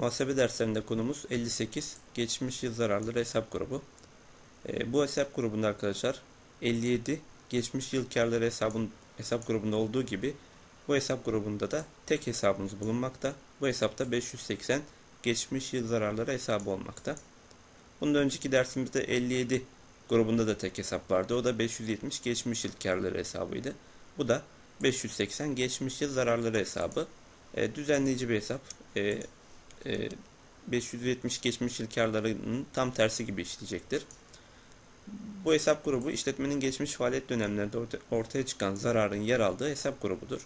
Muhasebe derslerinde konumuz 58 geçmiş yıl zararları hesap grubu. Ee, bu hesap grubunda arkadaşlar 57 geçmiş yıl karları hesabın hesap grubunda olduğu gibi bu hesap grubunda da tek hesabımız bulunmakta. Bu hesapta 580 geçmiş yıl zararları hesabı olmakta. Bundan önceki dersimizde 57 grubunda da tek hesap vardı. O da 570 geçmiş yıl karları hesabıydı. Bu da 580 geçmiş yıl zararları hesabı. E, düzenleyici bir hesap. E, e, 570 geçmiş yıl karlarının tam tersi gibi işleyecektir. Bu hesap grubu işletmenin geçmiş faaliyet dönemlerinde ortaya çıkan zararın yer aldığı hesap grubudur.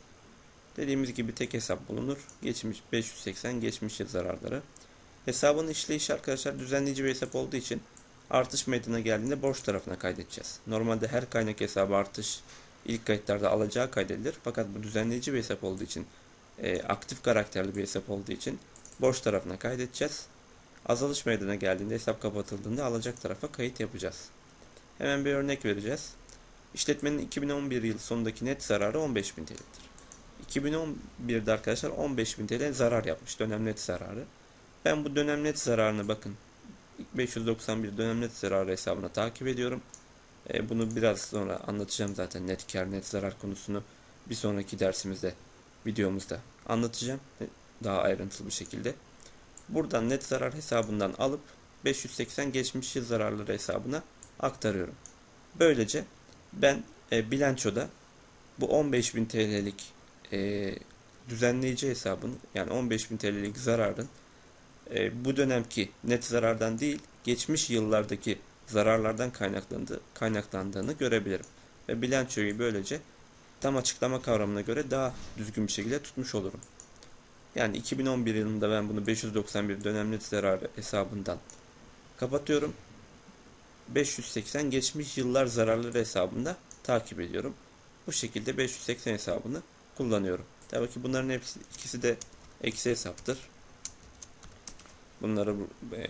Dediğimiz gibi tek hesap bulunur. Geçmiş 580 geçmiş yıl zararları. Hesabın işleyişi arkadaşlar düzenleyici bir hesap olduğu için artış meydana geldiğinde borç tarafına kaydedeceğiz. Normalde her kaynak hesabı artış ilk kayıtlarda alacağı kaydedilir. Fakat bu düzenleyici bir hesap olduğu için e, aktif karakterli bir hesap olduğu için borç tarafına kaydedeceğiz. Azalış meydana geldiğinde hesap kapatıldığında alacak tarafa kayıt yapacağız. Hemen bir örnek vereceğiz. İşletmenin 2011 yıl sonundaki net zararı 15.000 TL'dir. 2011'de arkadaşlar 15.000 TL zarar yapmış dönem net zararı. Ben bu dönem net zararını bakın 591 dönem net zararı hesabına takip ediyorum. E, bunu biraz sonra anlatacağım zaten net kar net zarar konusunu bir sonraki dersimizde videomuzda anlatacağım daha ayrıntılı bir şekilde. Buradan net zarar hesabından alıp 580 geçmiş yıl zararları hesabına aktarıyorum. Böylece ben e, bilançoda bu 15.000 TL'lik e, düzenleyici hesabın yani 15.000 TL'lik zararın e, bu dönemki net zarardan değil geçmiş yıllardaki zararlardan kaynaklandığı, kaynaklandığını görebilirim. Ve bilançoyu böylece tam açıklama kavramına göre daha düzgün bir şekilde tutmuş olurum. Yani 2011 yılında ben bunu 591 dönem net zararı hesabından kapatıyorum. 580 geçmiş yıllar zararları hesabında takip ediyorum. Bu şekilde 580 hesabını kullanıyorum. Tabii ki bunların hepsi ikisi de eksi hesaptır. Bunları e,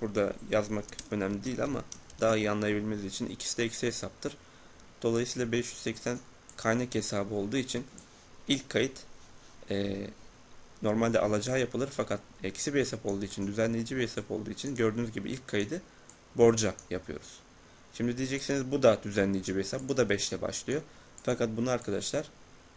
burada yazmak önemli değil ama daha iyi anlayabilmeniz için ikisi de eksi hesaptır. Dolayısıyla 580 kaynak hesabı olduğu için ilk kayıt e, normalde alacağı yapılır fakat eksi bir hesap olduğu için düzenleyici bir hesap olduğu için gördüğünüz gibi ilk kaydı borca yapıyoruz. Şimdi diyeceksiniz bu da düzenleyici bir hesap. Bu da 5 ile başlıyor. Fakat bunu arkadaşlar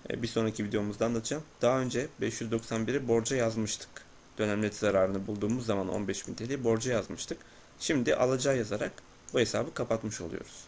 e, bir sonraki videomuzda anlatacağım. Daha önce 591'i borca yazmıştık. Dönem zararını bulduğumuz zaman 15.000 TL borca yazmıştık. Şimdi alacağı yazarak bu hesabı kapatmış oluyoruz.